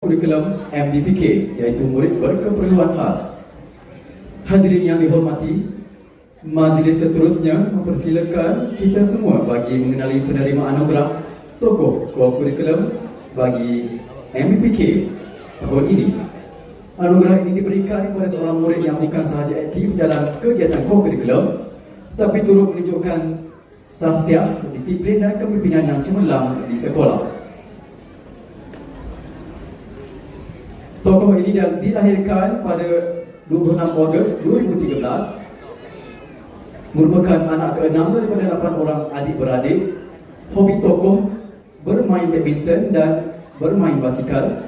kurikulum MDPK iaitu murid berkeperluan khas. Hadirin yang dihormati, majlis seterusnya mempersilakan kita semua bagi mengenali penerima anugerah tokoh kurikulum bagi MDPK tahun ini. Anugerah ini diberikan kepada seorang murid yang bukan sahaja aktif dalam kegiatan kurikulum tetapi turut menunjukkan sahsiah, disiplin dan kepimpinan yang cemerlang di sekolah. Tokoh ini dilahirkan pada 26 Ogos 2013 merupakan anak keenam daripada 8 orang adik-beradik. Hobi tokoh bermain badminton dan bermain basikal.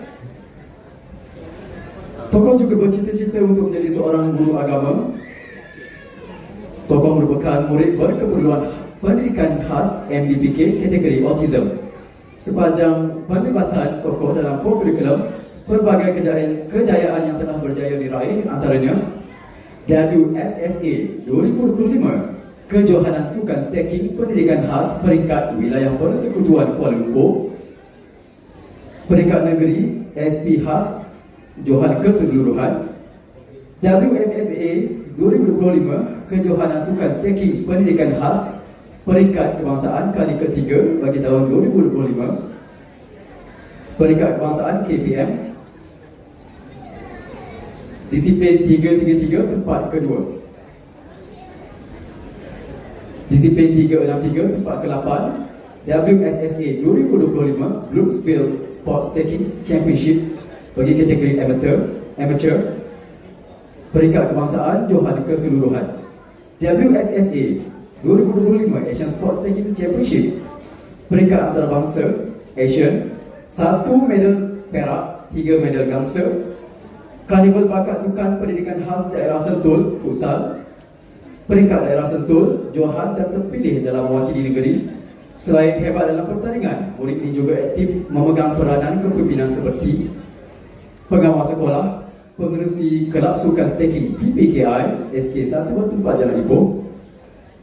Tokoh juga bercita-cita untuk menjadi seorang guru agama. Tokoh merupakan murid berkeperluan pendidikan khas MDPK kategori autism. Sepanjang pendebatan tokoh dalam kurikulum pelbagai kejayaan, kejayaan yang telah berjaya diraih antaranya WSSA 2025 Kejohanan Sukan Staking Pendidikan Khas Peringkat Wilayah Persekutuan Kuala Lumpur Peringkat Negeri SP Khas Johan Keseluruhan WSSA 2025 Kejohanan Sukan Staking Pendidikan Khas Peringkat Kebangsaan kali ketiga bagi tahun 2025 Peringkat Kebangsaan KPM Disiplin 333 tempat kedua. Disiplin 363 tempat ke-8 WSSA 2025 Brooksville Sports Staking Championship bagi kategori amateur amateur. Peringkat kebangsaan Johan keseluruhan. WSSA 2025 Asian Sports Staking Championship. Peringkat antarabangsa Asian satu medal perak tiga medal gangsa. Karnival Bakat Sukan Pendidikan Khas Daerah Sentul, Futsal. Peringkat Daerah Sentul, Johan dan terpilih dalam mewakili negeri. Selain hebat dalam pertandingan, murid ini juga aktif memegang peranan kepimpinan seperti Pengawas sekolah, pengerusi Kelab Sukan Staking PPKI SK1 Batu 4 Jalan Ipoh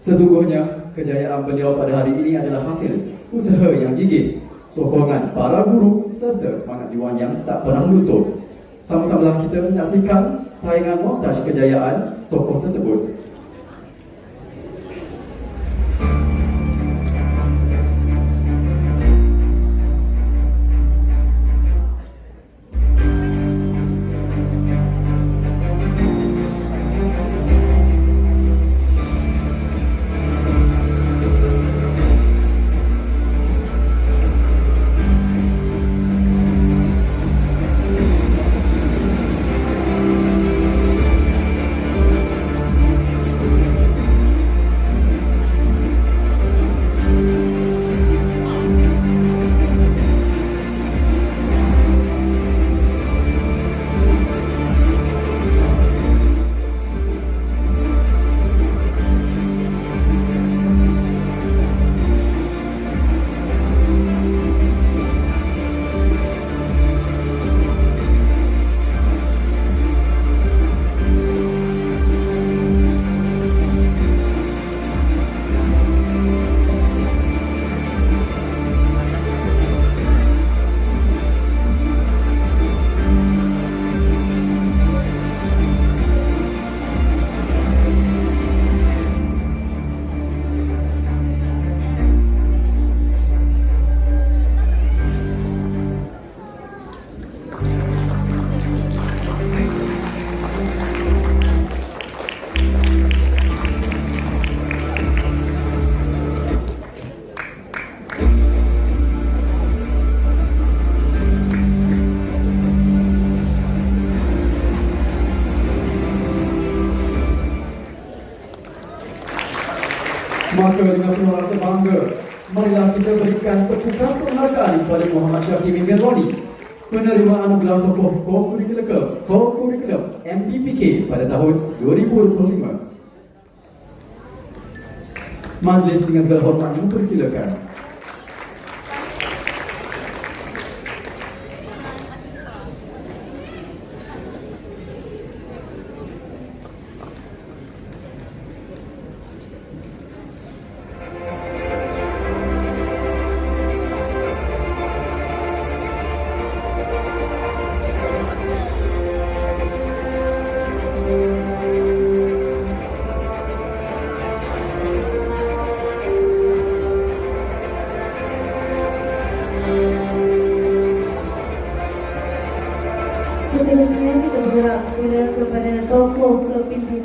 Sesungguhnya, kejayaan beliau pada hari ini adalah hasil usaha yang gigih sokongan para guru serta semangat juang yang tak pernah lutut sama-sama kita menyaksikan tayangan montaj kejayaan tokoh tersebut. Maka dengan penuh rasa bangga, marilah kita berikan tepukan penghargaan kepada Muhammad Syafiq bin Roni, penerima anugerah tokoh co-curriculum co-curriculum MPPK pada tahun 2025. Majlis dengan segala hormat mempersilakan Seterusnya kita bergerak kepada kepada tokoh kepimpinan